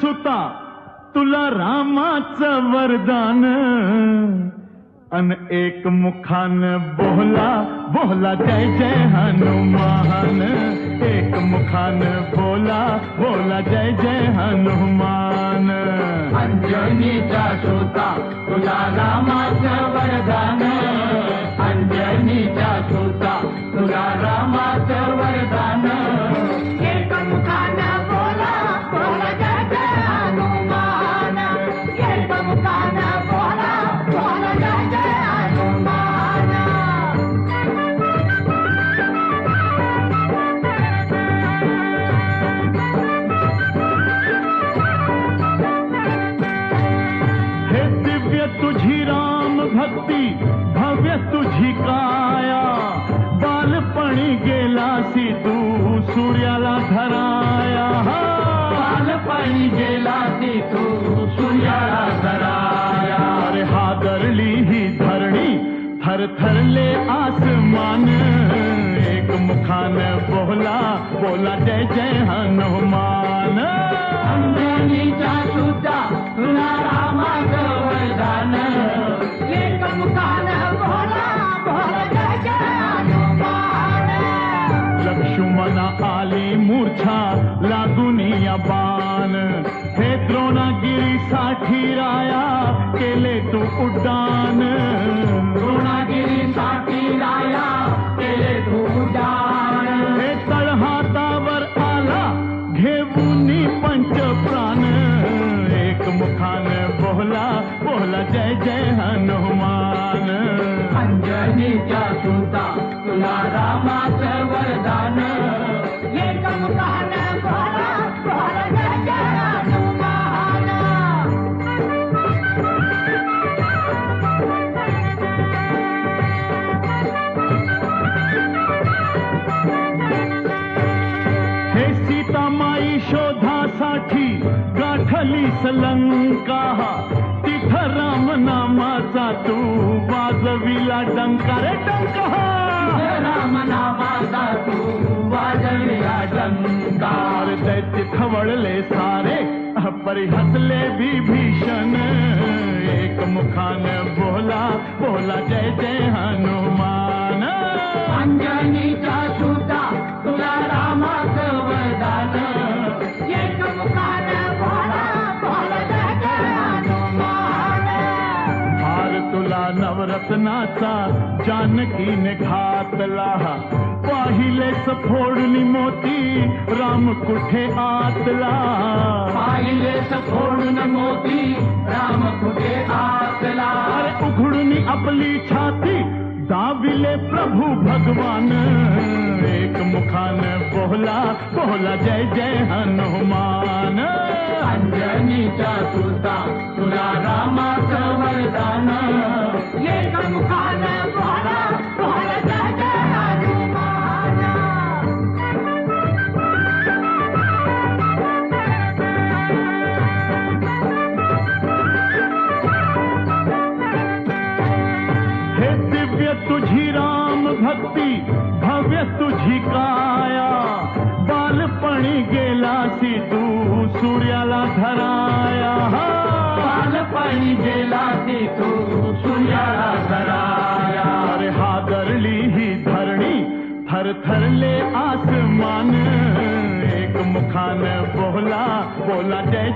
सुता तुला रामाचं वरदान. अन एक मुखान बोला बोला जय जय हनुमान. एक मुखान बोला बोला जय जय हनुमान. अंजनीचा सुता तुला रामाचं वरदान. भक्ती भव्य तुझी काया बालपणी गेलासी तू सूर्याला धराया। बालपणी गेला ती तू सूर्याला धराया। अरे हादरली ही धरणी थर थरथरले आसमान। एक मुखान बोला बोला जय जय हनुमान। अंजनीचा सुद्धा तुला रामाचं तू गुणागिरी साथी लाया तेरे तू उड़ान हे तळहातावर आला घेऊन पंच प्राण। एक मुखान बोला बोला जय जय हनुमान। सलंका तिथ राम नामाचा तू वाजविला डंका रे डंका. राम नामाचा तू वाजविला डंका. दैत्य खवळले सारे परी हसले विभीषण. एक मुखान बोला बोला जय जय. नवरत्नाचा जानकीने घातला पाहिले सफोडणी मोती राम कुठे आतला? पाहिले सोडून मोती राम कुठे आतला? अरे उघडून आपली छाती दाविले प्रभू भगवान। एक मुखान बोला बोला जय जय हनुमान। अंजनीचा सुद्धा थरथरले आसमान एक मुखान बोला बोला जय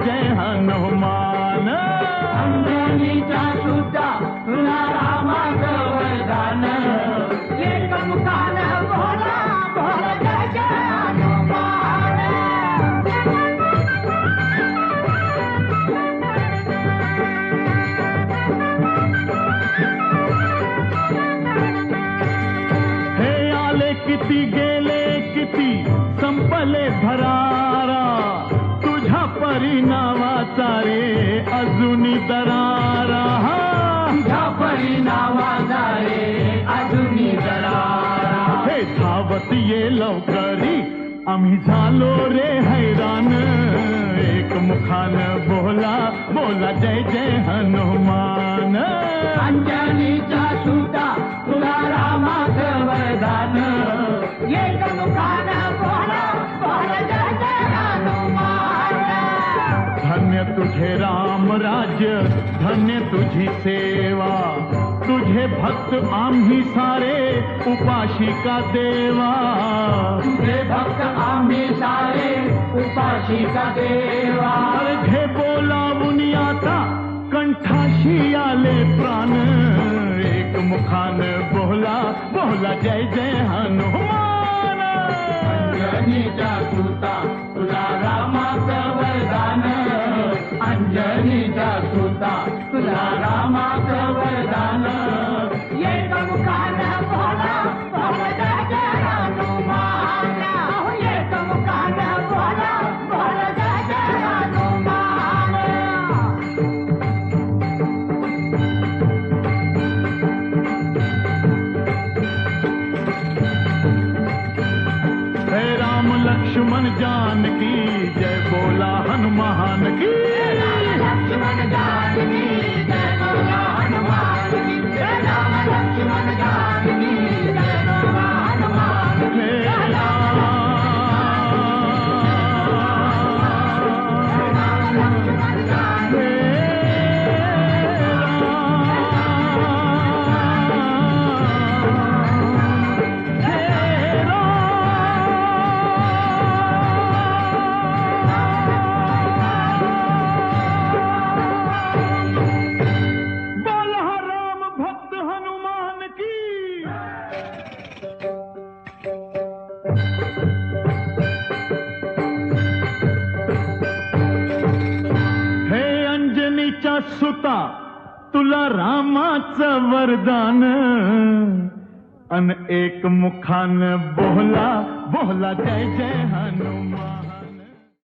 संपले भरारा तुझ्या परिणामाचा रे अजूनी दरारा. तुझ्या परिणामाचा रे अजूनी दरारा. हे धावत ये लवकरी आम्ही झालो रे हैराण एक मुखान बोला बोला जय जय हनुमान. अंजनीचा सुद्धा मुखानं राम बोला राज्य धन्य तुझी सेवा। तुझे भक्त आम आम्ही सारे उपाशिका देवा। तुझे भक्त आम्ही सारे उपाशी का देवा। घे बोलावून आता कंठाशी आले प्राण। एक मुखान बोला बोला जय जय हनुमान की। लक्ष्मण तुला रामाचं वरदान. अन एक मुखान बोहला बोहला जय जय हनुमान.